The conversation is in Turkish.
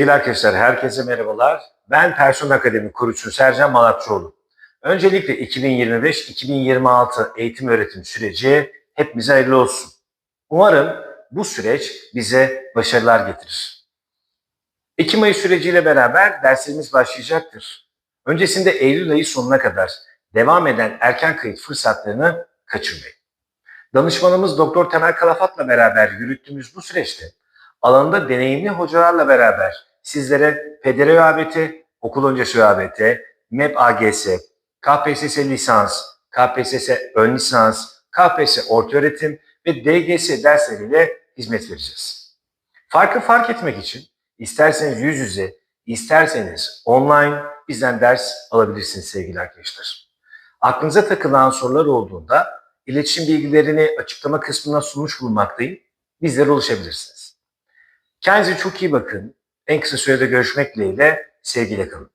Sevgili arkadaşlar, herkese merhabalar. Ben Personel Akademi kurucusu Sercan Malatçıoğlu. Öncelikle 2025-2026 eğitim öğretim süreci hepimize hayırlı olsun. Umarım bu süreç bize başarılar getirir. Ekim ayı süreciyle beraber derslerimiz başlayacaktır. Öncesinde Eylül ayı sonuna kadar devam eden erken kayıt fırsatlarını kaçırmayın. Danışmanımız Doktor Temel Kalafat'la beraber yürüttüğümüz bu süreçte alanında deneyimli hocalarla beraber sizlere PDR ÖABT, okul öncesi ÖABT, MEP AGS, KPSS lisans, KPSS ön lisans, KPSS ortaöğretim ve DGS dersleriyle hizmet vereceğiz. Farkı fark etmek için isterseniz yüz yüze, isterseniz online bizden ders alabilirsiniz sevgili arkadaşlar. Aklınıza takılan sorular olduğunda iletişim bilgilerini açıklama kısmına sunmuş bulunmaktayım. Bizlere ulaşabilirsiniz. Kendinize çok iyi bakın. En kısa sürede görüşmek dileğiyle sevgiyle kalın.